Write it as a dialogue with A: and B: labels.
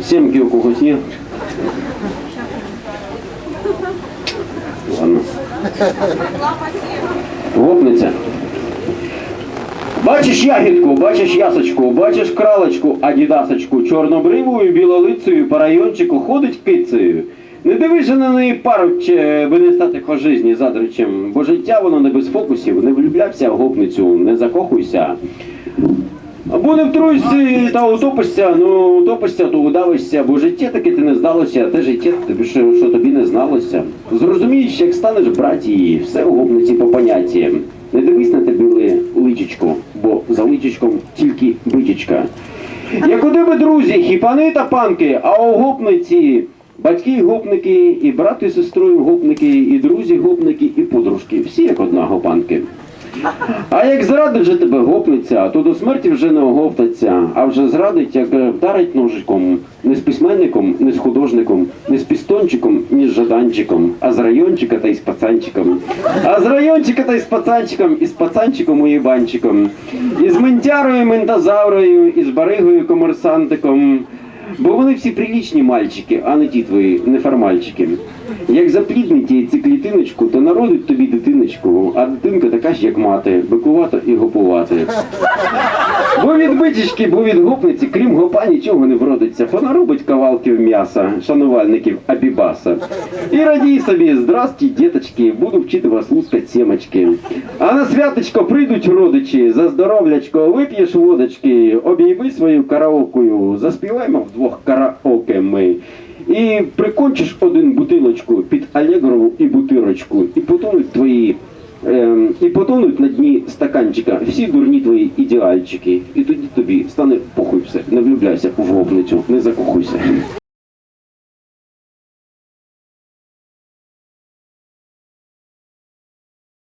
A: Сімки у когось є? Ладно. Гопниця. Бачиш ягідку, бачиш ясочку, бачиш кралочку, адідасочку, чорнобривою, білолицею, по райончику ходить кицею. Не дивись на неї паруче, би не стати по житті задричем, бо життя воно не без фокусів, не влюбляйся в гопницю, не закохуйся. Або не втруйся та утопишся, ну утопишся, то удавишся, бо життя таки ти не здалося, а те життя що, що тобі не зналося. Зрозумієш, як станеш брат її, все у по понятті. Не дивись на тебе ли- личечко, бо за личечком тільки бичечка. Як у тебе друзі, хіпани та панки, а у батьки гопники, і брат і сестрою гопники, і друзі гопники, і подружки. Всі як одна гопанки. А як зрадить же тебе гопниця, то до смерті вже не оговтаться, а вже зрадить, як е, вдарить ножиком, не з письменником, не з художником, не з пістончиком, ні з жаданчиком, а з райончика та й з пацанчиком. А з райончика та й з пацанчиком, і з пацанчиком і банчиком, і з ментярою, ментазаврою, і з баригою комерсантиком. Бо вони всі прилічні мальчики, а не ті твої неформальчики. Як запліднить ці клітиночку, то народить тобі дитиночку, а дитинка така ж, як мати, бикувата і гопувати. Бо від бичечки, бо від гопниці, крім гопа, нічого не вродиться. Понаробить кавалків м'яса, шанувальників абібаса. І радій собі, здрасті, діточки, буду вчити вас лускать сімочки. А на святочко прийдуть родичі, за здоровлячко, вип'єш водочки, обійми свою караокою, заспіваємо вдвох караоке ми. І прикончиш один бутилочку під Алегрову і бутирочку, і потонуть твої Ем, і потонуть на дні стаканчика всі дурні твої ідеальчики. І тоді тобі стане похуй все. Не влюбляйся в гопницю, не закохуйся.